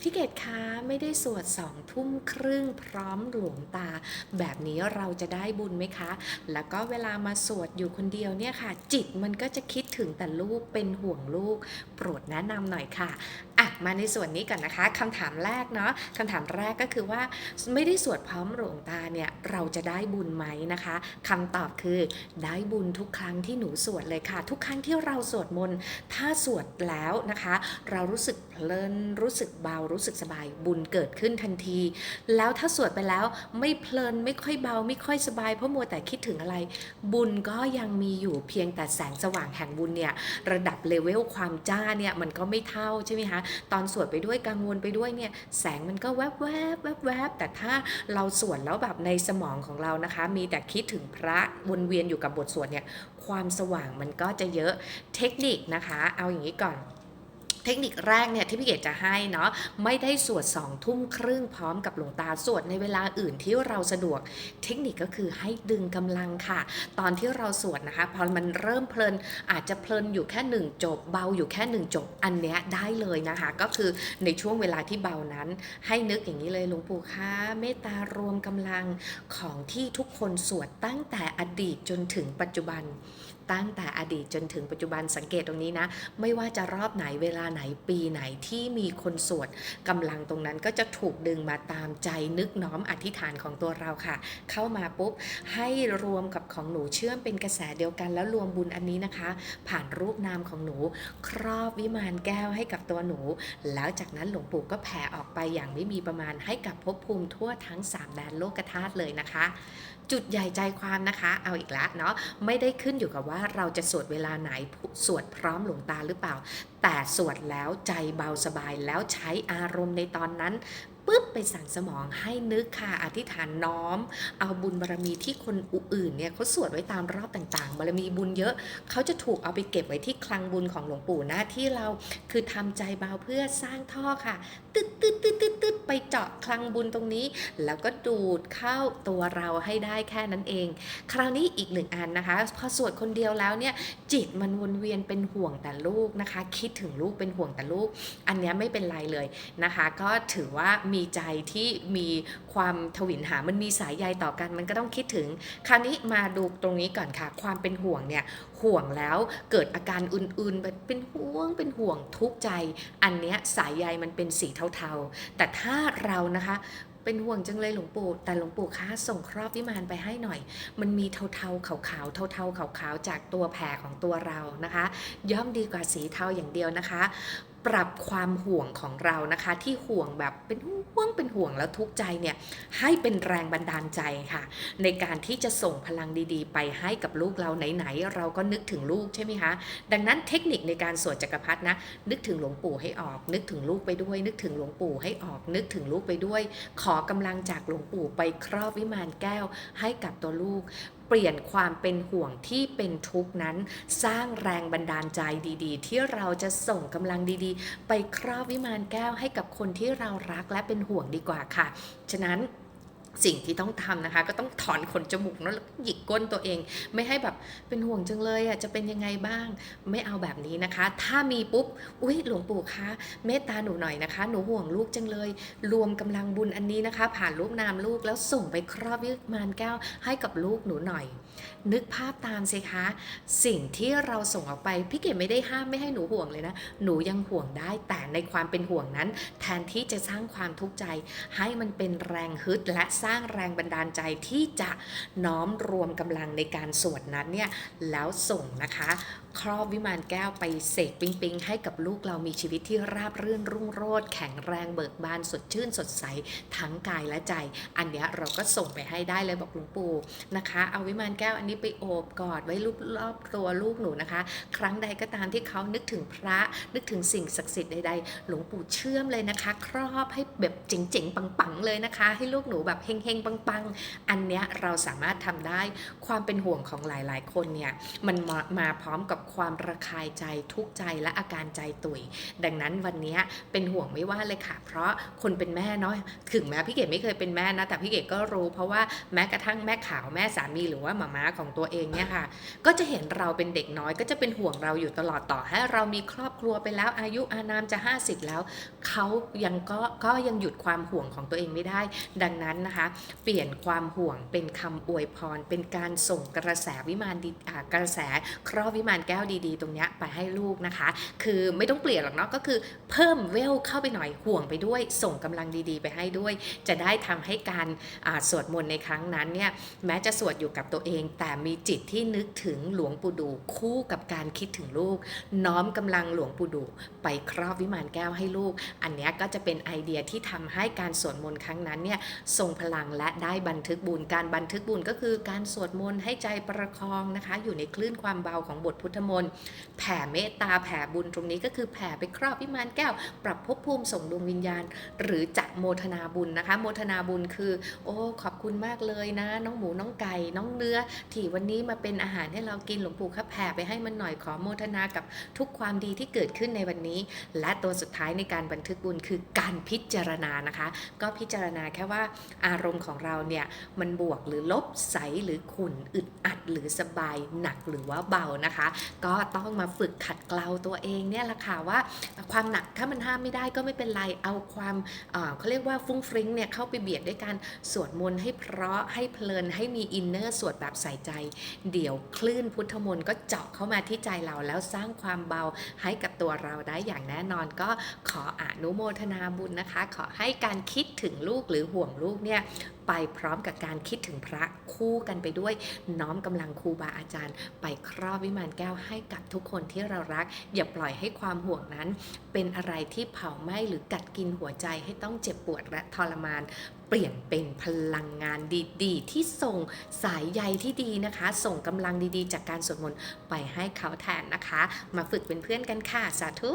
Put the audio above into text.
พี่เกดคะไม่ได้สวดสองทุ่มครึ่งพร้อมหลวงตา แบบนี้เราจะได้บุญไหมคะ แล้วก็เวลามาสวดอยู่คนเดียวเนี่ยค่ะ จิตมันก็จะคิดถึงแต่ลูกเป็นห่วงลูก โปรดแนะนำหน่อยค่ะอะ มาในส่วนนี้ก่อนนะคะคำถามแรกเนาะคำถามแรกก็คือว่าไม่ได้สวดพร้อมหลวงตาเนี่ยเราจะได้บุญไหมนะคะคำตอบคือได้บุญทุกครั้งที่หนูสวดเลยค่ะ ทุกครั้งที่เราสวดมนต์ถ้าสวดแล้วนะคะ เรารู้สึกเพลินรู้สึกเบารู้สึกสบายบุญเกิดขึ้นทันที แล้วถ้าสวดไปแล้วไม่เพลินไม่ค่อยเบา ไม่ค่อยสบายเพราะมัวแต่คิดถึงอะไร บุญก็ยังมีอยู่เพียงแต่แสงสว่างแห่งบุญเนี่ยระดับเลเวลความจ้าเนี่ยมันก็ไม่เท่าใช่ไหมคะตอนสวดไปด้วยกังวลไปด้วยเนี่ยแสงมันก็แวบแวบแวบแวบแต่ถ้าเราสวดแล้วแบบในสมองของเรานะคะ มีแต่คิดถึงพระวนเวียนอยู่กับบทสวดเนี่ยความสว่างมันก็จะเยอะเทคนิคนะคะ เอาอย่างนี้ก่อน เทคนิคแรกเนี่ยที่พี่เกดจะให้เนาะไม่ได้สวดสองทุ่มครึ่งพร้อมกับหลวงตาสวดในเวลาอื่นที่เราสะดวก เทคนิคก็คือให้ดึงกำลังค่ะ ตอนที่เราสวดนะคะพอมันเริ่มเพลินอาจจะเพลินอยู่แค่หนึ่งจบเบาอยู่แค่หนึ่งจบอันเนี้ยได้เลยนะคะ ก็คือในช่วงเวลาที่เบานั้น ให้นึกอย่างนี้เลยหลวงปู่คะเมตตารวมกำลังของที่ทุกคนสวดตั้งแต่อดีตจนถึงปัจจุบัน ตั้งแต่อดีตจนถึงปัจจุบันสังเกตตรงนี้นะ ไม่ว่าจะรอบไหนเวลาไหนปีไหนที่มีคนสวดกำลังตรงนั้นก็จะถูกดึงมาตามใจนึกน้อมอธิษฐานของตัวเราค่ะ เข้ามาปุ๊บให้รวมกับของหนูเชื่อมเป็นกระแสเดียวกัน แล้วรวมบุญอันนี้นะคะ ผ่านรูปนามของหนู ครอบวิมานแก้วให้กับตัวหนู แล้วจากนั้นหลวงปู่ก็แผ่ออกไปอย่างไม่มีประมาณให้กับภพภูมิทั่วทั้งสามแดนโลกธาตุเลยนะคะ จุดใหญ่ใจความนะคะ เอาอีกแล้วเนาะไม่ได้ขึ้นอยู่กับว่า่าเราจะสวดเวลาไหนสวดพร้อมหลวงตาหรือเปล่า แต่สวดแล้วใจเบาสบายแล้วใช้อารมณ์ในตอนนั้น ปุ๊บไปสั่งสมองให้นึกค่ะอธิษฐานน้อม เอาบุญบารมีที่คนอื่นเนี่ยเขาสวดไว้ตามรอบต่างๆบารมีบุญเยอะเขาจะถูกเอาไปเก็บไว้ที่คลังบุญของหลวงปู่น้าที่เราคือทำใจเบาเพื่อสร้างท่อค่ะ ตึ๊ดตึ๊ดตึ๊ดตึ๊ดตึ๊ดไปเจาะคลังบุญตรงนี้ แล้วก็ดูดเข้าตัวเราให้ได้แค่นั้นเอง คราวนี้อีกหนึ่งอันนะคะ พอสวดคนเดียวแล้วเนี่ยจิตมันวนเวียนเป็นห่วงแต่ลูกนะคะ คิดถึงลูกเป็นห่วงแต่ลูก อันนี้ไม่เป็นไรเลยนะคะ ก็ถือว่ามีใจที่มีความทวินหามันมีสายใยต่อกัน มันก็ต้องคิดถึง คราวนี้มาดูตรงนี้ก่อนค่ะ ความเป็นห่วงเนี่ยห่วงแล้วเกิดอาการอื่นๆแบบเป็นห่วงเป็นห่วงทุกข์ใจ อันเนี้ยสายใยมันเป็นสีเทาๆ แต่ถ้าเรานะคะเป็นห่วงจังเลยหลวงปู่ แต่หลวงปู่คะส่งครอบวิมานไปให้หน่อย มันมีเทาๆขาวๆเทาๆขาวๆจากตัวแผ่ของตัวเรานะคะ ย่อมดีกว่าสีเทาอย่างเดียวนะคะ ปรับความห่วงของเรานะคะ ที่ห่วงแบบเป็นห่วงเป็นห่วงแล้วทุกข์ใจเนี่ยให้เป็นแรงบันดาลใจค่ะ ในการที่จะส่งพลังดีๆ ไปให้กับลูกเราไหนๆเราก็นึกถึงลูกใช่ไหมคะดังนั้นเทคนิคในการสวดจักรพรรดินะนึกถึงหลวงปู่ให้ออก นึกถึงลูกไปด้วย นึกถึงหลวงปู่ให้ออก นึกถึงลูกไปด้วย ขอกำลังจากหลวงปู่ไปครอบวิมานแก้วให้กับตัวลูก ปลี่ยนความเป็นห่วงที่เป็นทุกข์นั้น สร้างแรงบันดาลใจดี ๆ ที่เราจะส่งกำลังดีๆ ไปครอบวิมานแก้วให้กับคนที่เรารักและเป็นห่วงดีกว่าค่ะ ฉะนั้น สิ่งที่ต้องทำนะคะ ก็ต้องถอนขนจมูกแล้วหยิกก้นตัวเอง ไม่ให้แบบเป็นห่วงจังเลยอะจะเป็นยังไงบ้าง ไม่เอาแบบนี้นะคะ ถ้ามีปุ๊บอุ้ยหลวงปู่คะเมตตาหนูหน่อยนะคะ หนูห่วงลูกจังเลย รวมกำลังบุญอันนี้นะคะ ผ่านรูปนามลูกแล้วส่งไปครอบวิมานแก้วให้กับลูกหนูหน่อย นึกภาพตามสิคะ สิ่งที่เราส่งออกไปพี่เก๋ไม่ได้ห้ามไม่ให้หนูห่วงเลยนะหนูยังห่วงได้แต่ในความเป็นห่วงนั้น แทนที่จะสร้างความทุกข์ใจ ให้มันเป็นแรงฮึดและสร้างแรงบันดาลใจที่จะน้อมรวมกำลังในการสวดนั้นเนี่ยแล้วส่งนะคะครอบวิมานแก้วไปเสกปิงปิงให้กับลูกเรามีชีวิตที่ราบรื่นรุ่งโรจน์แข็งแรงเบิกบานสดชื่นสดใสทั้งกายและใจ อันเนี้ยเราก็ส่งไปให้ได้เลยบอกหลวงปู่นะคะ เอาวิมานแก้วอันนี้ไปโอบกอดไว้รูปรอบตัวลูกหนูนะคะ ครั้งใดก็ตามที่เขานึกถึงพระนึกถึงสิ่งศักดิ์สิทธิ์ใดๆ หลวงปู่เชื่อมเลยนะคะ ครอบให้แบบเจ๋งๆปังๆเลยนะคะ ให้ลูกหนูแบบเเฮงๆ ปังๆ อันเนี้ยเราสามารถทำได้ความเป็นห่วงของหลายๆ คนเนี่ยมันมามาพร้อมกับความระคายใจทุกข์ใจและอาการใจตุยดังนั้นวันเนี้ยเป็นห่วงไม่ว่าเลยค่ะ เพราะคนเป็นแม่เนาะถึงแม้พี่เกดไม่เคยเป็นแม่นะแต่พี่เกดก็รู้ เพราะว่าแม้กระทั่งแม่ขาวแม่สามีหรือว่าหมาม้าของตัวเองเนี่ยค่ะ ก็จะเห็นเราเป็นเด็กน้อยก็จะเป็นห่วงเราอยู่ตลอดต่อให้เรามีครอบครัวไปแล้วอายุอานามจะ 50 แล้วเขายังก็ก็ยังหยุดความห่วงของตัวเองไม่ได้ ดังนั้นนะคะเปลี่ยนความห่วงเป็นคำอวยพร เป็นการส่งกระแสวิมานดีกระแสครอบวิมานแก้วดีๆ ตรงนี้ไปให้ลูกนะคะ คือไม่ต้องเปลี่ยนหรอกเนาะก็คือเพิ่มเวลเข้าไปหน่อยห่วงไปด้วย ส่งกำลังดีๆ ไปให้ด้วย จะได้ทำให้การสวดมนต์ในครั้งนั้นเนี่ยแม้จะสวดอยู่กับตัวเอง แต่มีจิตที่นึกถึงหลวงปู่ดูคู่กับการคิดถึงลูก น้อมกำลังหลวงปู่ดูไปครอบวิมานแก้วให้ลูก อันนี้ก็จะเป็นไอเดียที่ทำให้การสวดมนต์ครั้งนั้นเนี่ยทรงพลังและได้บันทึกบุญ การบันทึกบุญก็คือการสวดมนต์ให้ใจประคองนะคะ อยู่ในคลื่นความเบาของบทพุทธมนต์แผ่เมตตาแผ่บุญตรงนี้ก็คือแผ่ไปครอบวิมานแก้ว ปรับภพภูมิส่งดวงวิญญาณ หรือจะโมทนาบุญนะคะ โมทนาบุญคือ โอ้ขอบคุณมากเลยนะ น้องหมูน้องไก่น้องเนื้อ ที่วันนี้มาเป็นอาหารให้เรากินหลวงปู่ครับแผ่ไปให้มันหน่อยขอโมทนากับทุกความดีที่เกิดขึ้นในวันนี้ และตัวสุดท้ายในการบันทึกบุญคือการพิจารณานะคะ ก็พิจารณาแค่ว่าอารมณ์ของเราเนี่ยมันบวกหรือลบใสหรือขุ่นอึดอัดหรือสบายหนักหรือว่าเบานะคะ ก็ต้องมาฝึกขัดเกลาตัวเองเนี่ยแหละค่ะว่าความหนักถ้ามันห้ามไม่ได้ก็ไม่เป็นไรเอาความเอ่อเขาเรียกว่าฟุ้งฟริ้งเนี่ยเข้าไปเบียดด้วยการสวดมนต์ให้เพราะให้เพลินให้มีอินเนอร์สวดแบบใส่ใจ เดี๋ยวคลื่นพุทธมนต์ก็เจาะเข้ามาที่ใจเราแล้วสร้างความเบาให้กับตัวเราได้อย่างแน่นอนก็ขออนุโมทนาบุญนะคะ ขอให้การคิดถึงลูกหรือห่วงลูกเนี่ยเนี่ยไปพร้อมกับการคิดถึงพระคู่กันไปด้วย น้อมกำลังครูบาอาจารย์ ไปครอบวิมานแก้วให้กับทุกคนที่เรารัก อย่าปล่อยให้ความห่วงนั้น เป็นอะไรที่เผาไหม้หรือกัดกินหัวใจให้ต้องเจ็บปวดและทรมาน เปลี่ยนเป็นพลังงานดีๆ ที่ส่งสายใยที่ดีนะคะ ส่งกำลังดีๆ จากการสวดมนต์ไปให้เขาแทนนะคะ มาฝึกเป็นเพื่อนกันค่ะสาธุ